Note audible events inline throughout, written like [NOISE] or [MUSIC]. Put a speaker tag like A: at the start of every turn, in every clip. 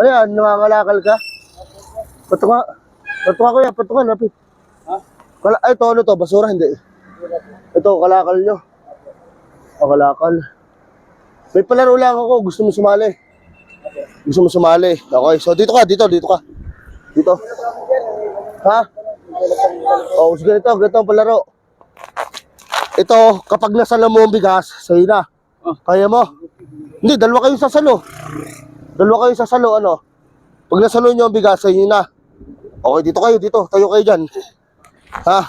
A: Ayan, nangangalakal ka? Patunga. Patunga kuya, patunga, lapit.
B: Ha?
A: Kala, ay, ito ano to, basura, hindi. Ito, kalakal nyo. O, kalakal. May palaro lang ako, gusto mo sumali. Gusto mo sumali. Okay, so dito ka, dito, dito ka. Dito. Ha? O, sige ito, ganito ang palaro. Ito, kapag nasala mo ang bigas, sa'yo na.
B: Oh.
A: Kaya mo? Hindi, dalawa kayong sasalo. Dalawa kayong sasalo, ano? Pag nasalo nyo ang bigas, sa'yo na. Okay, dito kayo, dito. Tayo kayo dyan. Ha?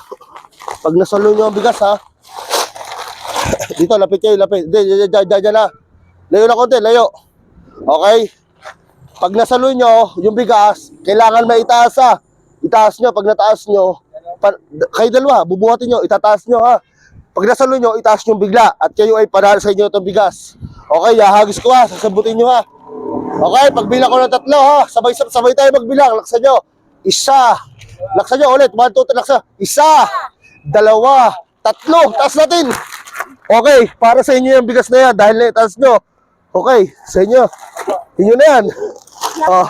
A: Pag nasalo nyo ang bigas, ha? [LAUGHS] Dito, lapit kayo, lapit. Dyan, dyan, dyan, dyan na. Layo na konti, layo. Okay? Pag nasalo nyo yung bigas, kailangan maitaas, ha? Itaas nyo. Pag nataas nyo, pa, kayo dalawa, bubuhatin nyo, itataas nyo, ha? Pag nasalo nyo, itaas nyo bigla. At kayo ay panalo sa inyo itong bigas. Okay, hahagis ko, ha? Sasabutin nyo, ha? Okay, pagbilang ko ng tatlo, ha? Sabay, sabay tayo magbilang. Laksan nyo. Isa. Laksan nyo ulit. One, two, three, laksan. Isa. Dalawa. Tatlo. Taas natin. Okay, para sa inyo yung bigas na yan dahil naitaas nyo. Okay, sa inyo. Inyo na yan. Oh,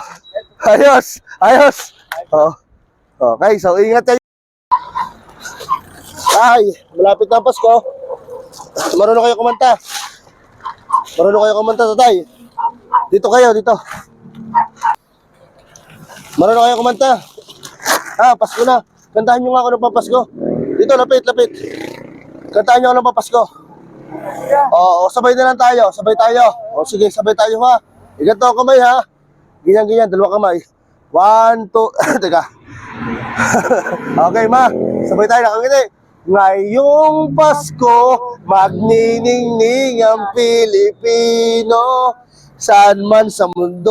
A: ayos. Ayos. Oh. Okay, so ingat kayo. Ay, malapit na ang Pasko. Marunong kayo kumanta. Marunong kayo kumanta, tatay. Dito kayo, dito. Marunong kayo kumanta. Ah, Pasko na. Kantahan nyo nga ako ng pampasko. Dito, lapit, lapit. Kantahan nyo ako ng pampasko. Oo, sabay na lang tayo. Sabay tayo. O sige, sabay tayo ha. Iganto ang kamay ha. Ganyan, ganyan. Dalawa kamay. One, two. [LAUGHS] Teka. [LAUGHS] okay, ma. Sabay tayo. Nakangiti. Ngayong Pasko, magniningning ang Pilipino. Saan man sa mundo.